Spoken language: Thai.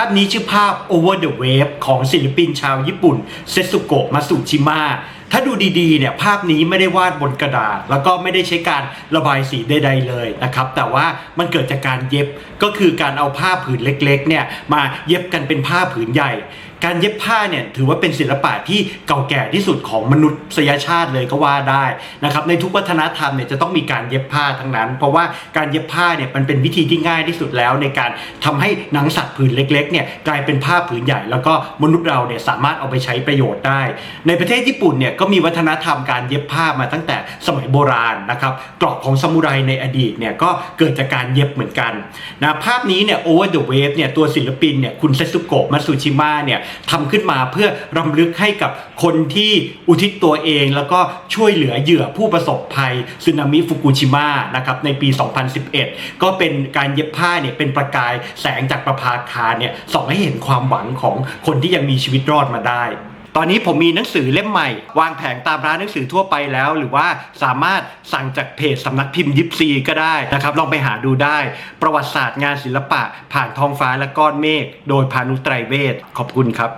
าพนี้ชื่อภาพ Over the Wave ของศิลปินชาวญี่ปุ่น เซซุโกะมาสุชิมะถ้าดูดีๆเนี่ยภาพนี้ไม่ได้วาดบนกระดาษ แล้วก็ไม่ได้ใช้การระบายสีใด ๆ เลยนะครับ แต่ว่ามันเกิดจากการเย็บก็คือการเอาผ้าผืนเล็กๆเนี่ยมาเย็บกันเป็นผ้าผืนใหญ่ การเย็บผ้าเนี่ยถือว่าเป็นศิลปะที่เก่าแก่ที่สุดของมนุษยชาติเลยก็ว่าได้นะครับในทุกวัฒนธรรมเนี่ยจะต้องมีการเย็บผ้าทั้งนั้น เพราะว่าการเย็บผ้าเนี่ยมันเป็นวิธีที่ง่ายที่สุดแล้ว ในการทำให้หนังสัตว์ผืนเล็กๆเนี่ยกลายเป็นผ้าผืนใหญ่ แล้วก็มนุษย์เราเนี่ยสามารถเอาไปใช้ประโยชน์ได้ ในประเทศญี่ปุ่นเนี่ยก็มีวัฒนธรรมการเย็บผ้ามาตั้งแต่สมัยโบราณนะครับกรอบของซามูไรในอดีตเนี่ยก็เกิดจากการเย็บเหมือนกันนะภาพนี้เนี่ย Over the Wave เนี่ยตัวศิลปินเนี่ยคุณเซซุโกะมัตสุชิมะเนี่ยทำขึ้นมาเพื่อรำลึกให้กับคนที่อุทิศตัวเอง แล้วก็ช่วยเหลือเหยื่อผู้ประสบภัยสึนามิฟุกุชิมะนะครับในปี 2011 ก็เป็นการเย็บผ้าเนี่ยเป็นประกายแสงจากประภาคารเนี่ยส่องให้เห็นความหวังของคนที่ยังมีชีวิตรอดมาได้ ตอนนี้ผมมีหนังสือเล่มใหม่ วางแผงตามร้านหนังสือทั่วไปแล้ว หรือว่าสามารถสั่งจากเพจสำนักพิมพ์ยิปซีก็ได้นะครับลองไปหาดูได้ ประวัติศาสตร์งานศิลปะผ่านท้องฟ้าและก้อนเมฆโดยพานุไตรเวทขอบคุณครับ